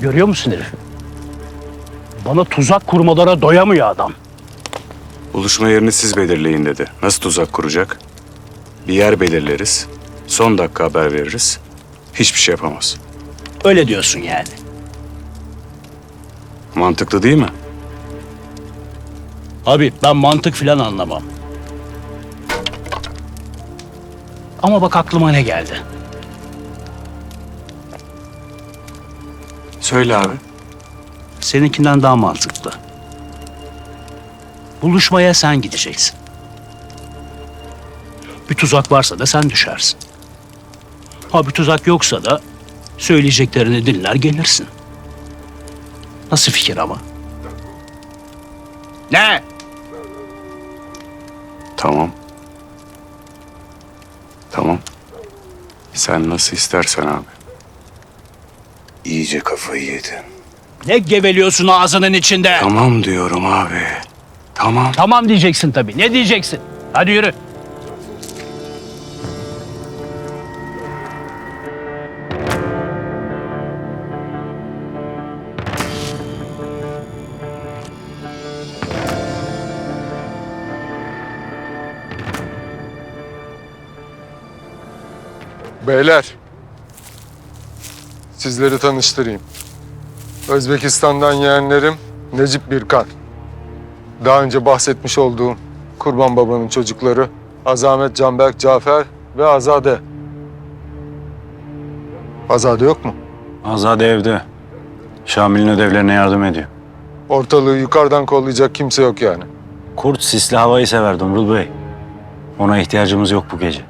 Görüyor musun herifi? Bana tuzak kurmalara doyamıyor adam. Buluşma yerini siz belirleyin dedi. Nasıl tuzak kuracak? Bir yer belirleriz. Son dakika haber veririz. Hiçbir şey yapamaz. Öyle diyorsun yani. Mantıklı değil mi? Abi ben mantık filan anlamam. Ama bak aklıma ne geldi. Söyle abi. Seninkinden daha mantıklı. Buluşmaya sen gideceksin. Bir tuzak varsa da sen düşersin. Ha bir tuzak yoksa da söyleyeceklerini dinler gelirsin. Nasıl fikir ama? Ne? Tamam. Tamam. Sen nasıl istersen abi. İyice kafayı yedin. Ne geveliyorsun ağzının içinde? Tamam diyorum abi. Tamam. Tamam diyeceksin tabii. Ne diyeceksin? Hadi yürü. Beyler, sizleri tanıştırayım. Özbekistan'dan yeğenlerim Necip Birkan. Daha önce bahsetmiş olduğum Kurban Baba'nın çocukları Azamet Canberk Cafer ve Azade. Azade yok mu? Azade evde. Şamil'in ödevlerine yardım ediyor. Ortalığı yukarıdan kollayacak kimse yok yani. Kurt sisli havayı sever Dumrul Bey. Ona ihtiyacımız yok bu gece.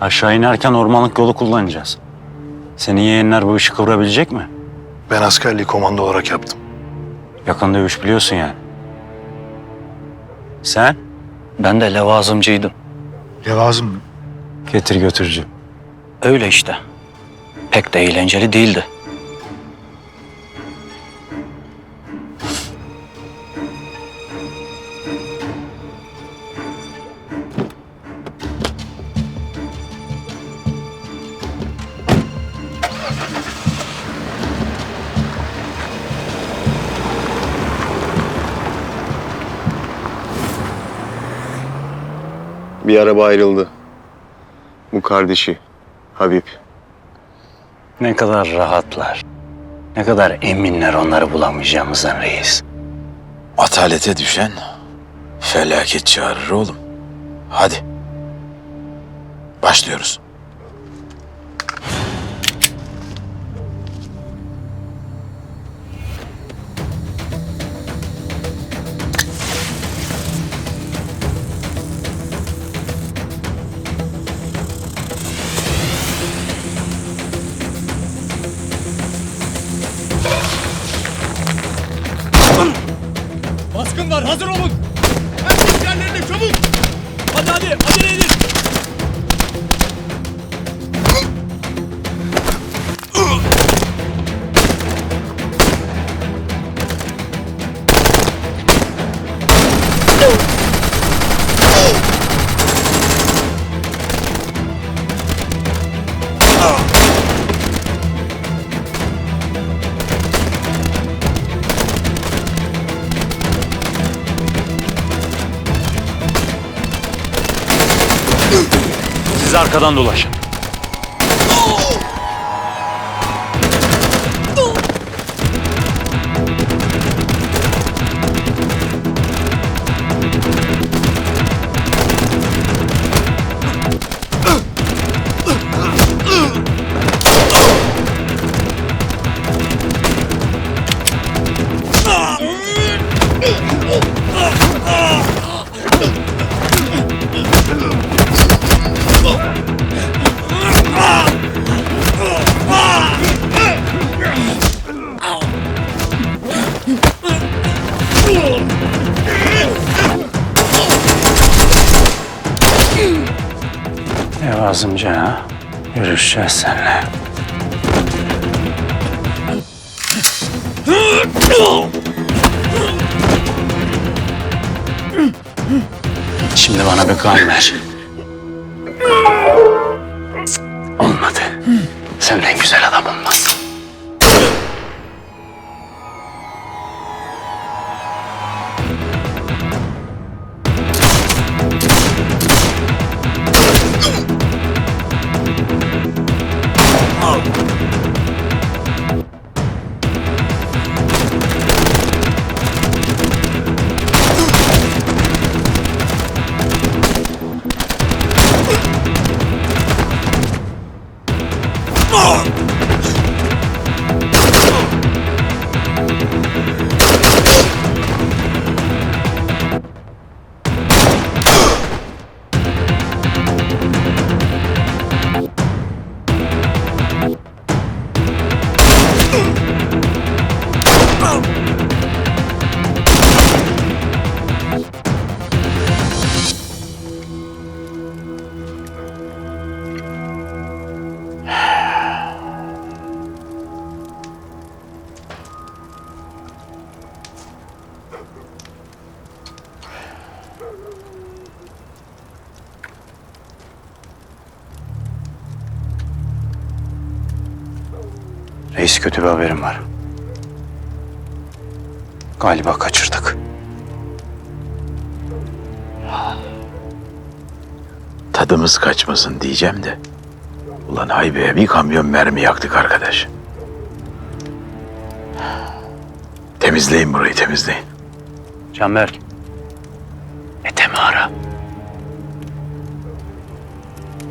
Aşağı inerken ormanlık yolu kullanacağız. Senin yeğenler bu işi kıvırabilecek mi? Ben askerliği komando olarak yaptım. Yakın dövüş biliyorsun yani. Sen? Ben de levazımcıydım. Levazım mı? Getir götürücü. Öyle işte. Pek de eğlenceli değildi. Bir araba ayrıldı. Bu kardeşi Habib. Ne kadar rahatlar. Ne kadar eminler onları bulamayacağımızdan reis. Atalete düşen felaket çağırır oğlum. Hadi. Başlıyoruz. Hazır olun. Arkadan dolaşın. Levazımcı ha? Görüşeceğiz seninle. Şimdi bana bir kan ver. Olmadı. Senden güzel adam olmaz. Reis kötü bir haberim var. Galiba kaçırdık. Tadımız kaçmasın diyeceğim de. Ulan haybeye bir kamyon mermi yaktık arkadaş. Temizleyin burayı temizleyin. Canberk. Ethem'i ara.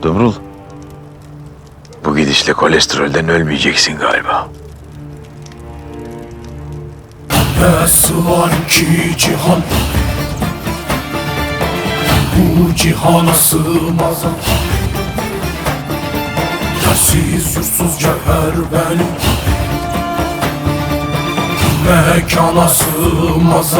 Dumrul. Bu gidişle kolesterolden ölmeyeceksin galiba. Var ki cihan Bu cihana sığmaz Yersiz yursuz cevher benim Mekana sığmaz